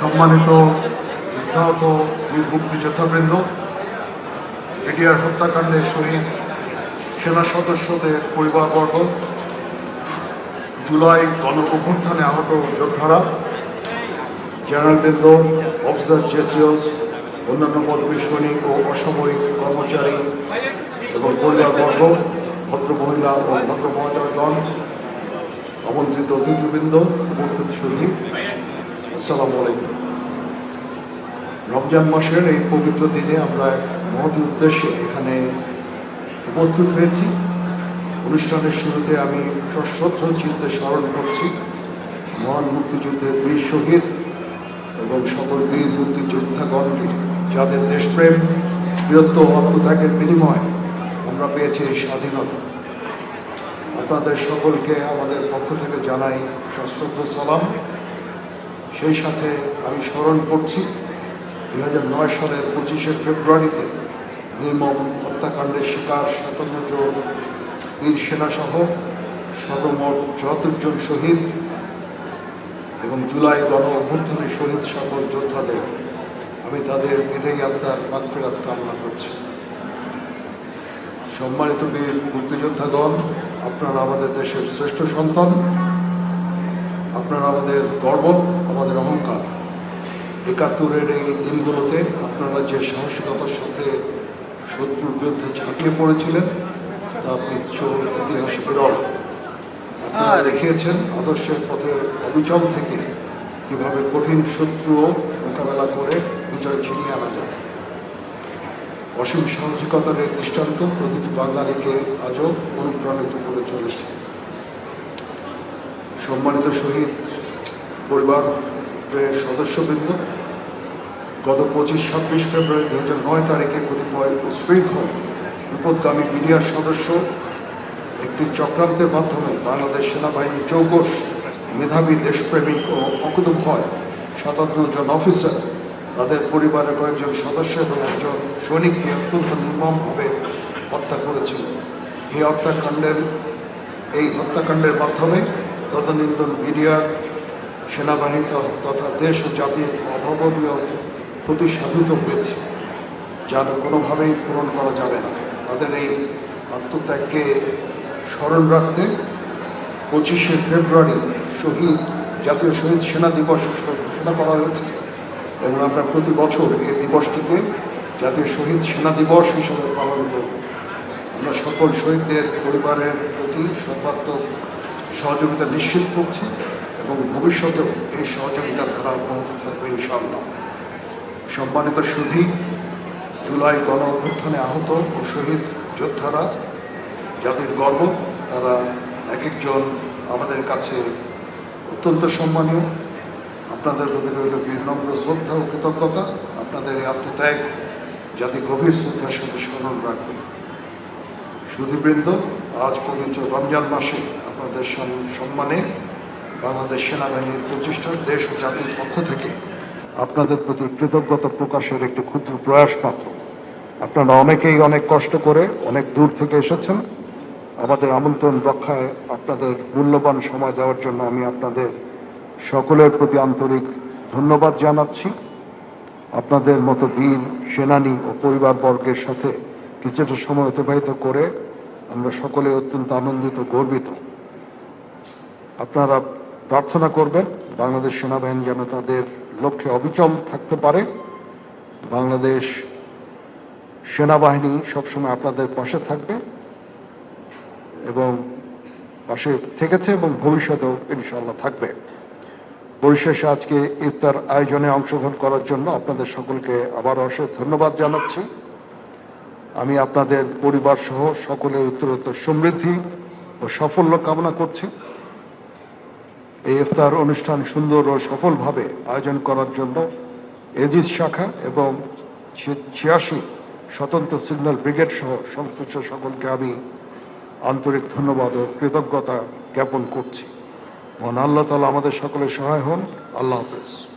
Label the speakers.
Speaker 1: সম্মানিত নিহত মুক্তিযোদ্ধাবৃন্দ এটিআর হত্যাকাণ্ডের শহীদ সেনা সদস্যদের পরিবারবর্গ, জুলাই গণ অভ্যুত্থানে আহত যোদ্ধারা জেনারেলবৃন্দ অফিসার জেসিওস, অন্যান্য পদবী সৈনিক ও অসামরিক কর্মচারী এবং পরিবারবর্গ ভদ্রমহিলা ও ভদ্র মহোদয়গণ আমন্ত্রিত অতিথিবৃন্দ, উপস্থিত সঙ্গী আসসালামু আলাইকুম। রমজান মাসের এই পবিত্র দিনে আমরা এক মহৎ উদ্দেশ্যে এখানে উপস্থিত হয়েছি। অনুষ্ঠানের শুরুতে আমি সশ্রদ্ধ চিত্তে স্মরণ করছি, মহান মুক্তিযুদ্ধের বীর শহীদ এবং সকল বীর মুক্তিযোদ্ধাগণকে, যাদের দেশপ্রেম, বীরত্ব ও আত্মত্যাগের বিনিময়ে আমরা পেয়েছি এই স্বাধীনতা। আপনাদের সকলকে আমাদের পক্ষ থেকে জানাই সশ্রদ্ধ সালাম। সেই সাথে আমি স্মরণ করছি, দুই হাজার নয় সালের পঁচিশে ফেব্রুয়ারিতে নির্মম হত্যাকাণ্ডের শিকার সাতান্ন জন বীর সেনাসহ সর্বমোট চুয়াত্তর জন শহীদ এবং জুলাই গণ অভ্যুত্থানের শহীদ সকল যোদ্ধাদের আমি তাদের বিদায়ী আত্মার মাগফিরাত কামনা করছি। সম্মানিত বীর মুক্তিযোদ্ধাগণ, আপনারা আমাদের দেশের শ্রেষ্ঠ সন্তান, আপনারা আমাদের গর্ব, আমাদের একাত্তরের এই দিনগুলোতে আপনারা যে সাহসিকতার সাথে শত্রুর বিরুদ্ধে ঝাঁপিয়ে পড়েছিলেন তা কিছু ইতিহাস বিরল। আপনারা দেখিয়েছেন আদর্শের পথে অবিচল থেকে কীভাবে কঠিন শত্রুও মোকাবেলা করে বিজয় ছিনিয়ে আনা যায়। অসীম সাহসিকতার এই দৃষ্টান্ত প্রতিটি বাঙালিকে আজও অনুপ্রাণিত করে চলেছে। সম্মানিত শহীদ পরিবারের সদস্যবৃন্দ, গত পঁচিশ ছাব্বিশ ফেব্রুয়ারি দু হাজার নয় তারিখে কতিপয় উৎশৃঙ্খল বিপদগামী মিডিয়ার সদস্য, একটি চক্রান্তের মাধ্যমে বাংলাদেশ সেনাবাহিনীর চৌকস, মেধাবী দেশপ্রেমিক ও অকুতভয় সাতান্ন জন অফিসার, তাদের পরিবারের কয়েকজন সদস্য এবং একজন সৈনিককে অত্যন্ত নির্মমভাবে হত্যা করেছিল। এই হত্যাকাণ্ডের এই হত্যাকাণ্ডের মাধ্যমে তদানীন্তন মিডিয়ার সেনাবাহিনী তথা দেশ ও জাতির অভাবনীয় ক্ষতি সাধিত হয়েছে, যার কোনোভাবেই পূরণ করা যাবে না। তাদের এই আত্মত্যাগকে স্মরণ রাখতে পঁচিশে ফেব্রুয়ারি শহীদ, জাতীয় শহীদ সেনা দিবস ঘোষণা করা হয়েছে এবং আমরা প্রতি বছর এই দিবসটিকে জাতীয় শহীদ সেনা দিবস হিসেবে পালন করব। আমরা সকল শহীদদের পরিবারের প্রতি সর্বাত্মক সহযোগিতা নিশ্চিত করছি। এবং ভবিষ্যতেও এই সহযোগিতার ধারা অব্যাহত থাকবে ইনশাআল্লাহ। সম্মানিত সুধী, জুলাই গণ অভ্যুত্থানে আহত ও শহীদ যোদ্ধারা, যাদের গর্ব, তারা এক একজন আমাদের কাছে অত্যন্ত সম্মানীয়। আপনাদের প্রতি রইল বিনম্র শ্রদ্ধা ও কৃতজ্ঞতা। আপনাদের এই আত্মত্যাগ জাতি গভীর শ্রদ্ধার সাথে স্মরণ রাখবে। সুধীবৃন্দ, আজ পর্যন্ত রমজান মাসে আপনাদের সম্মানে বাংলাদেশ সেনাবাহিনীর প্রতিষ্ঠান দেশ ও জাতির পক্ষ থেকে আপনাদের প্রতি কৃতজ্ঞতা প্রকাশের একটি ক্ষুদ্র প্রয়াস মাত্র। আপনারা অনেকেই অনেক কষ্ট করে অনেক দূর থেকে এসেছেন। আমাদের আমন্ত্রণ রক্ষায় আপনাদের মূল্যবান সময় দেওয়ার জন্য আমি আপনাদের সকলের প্রতি আন্তরিক ধন্যবাদ জানাচ্ছি। আপনাদের মতো বীর, সেনানী ও পরিবারবর্গের সাথে কিছুটা সময় অতিবাহিত করে আমরা সকলে অত্যন্ত আনন্দিত, গর্বিত। আপনারা প্রার্থনা করবেন বাংলাদেশ সেনাবাহিনী যেন তাদের লক্ষ্যে অবিচল থাকতে পারে। বাংলাদেশ সেনাবাহিনী সবসময় আপনাদের পাশে থাকবে এবং পাশে থেকেছে এবং ভবিষ্যতেও ইনশাল্লাহ থাকবে। পরিশেষে আজকে ইফতার আয়োজনে অংশগ্রহণ করার জন্য আপনাদের সকলকে আবার অশেষ ধন্যবাদ জানাচ্ছি। আমি আপনাদের পরিবার সহ সকলের উত্তরোত্তর সমৃদ্ধি ও সাফল্য কামনা করছি। এই ইফতার অনুষ্ঠান সুন্দর ও সফলভাবে আয়োজন করার জন্য এজিস শাখা এবং ছিয়াশি স্বতন্ত্র সিগন্যাল ব্রিগেড সহ সংশ্লিষ্ট সকলকে আমি আন্তরিক ধন্যবাদ ও কৃতজ্ঞতা জ্ঞাপন করছি। মহান আল্লাহ তালা আমাদের সকলে সহায় হন। আল্লাহ হাফেজ।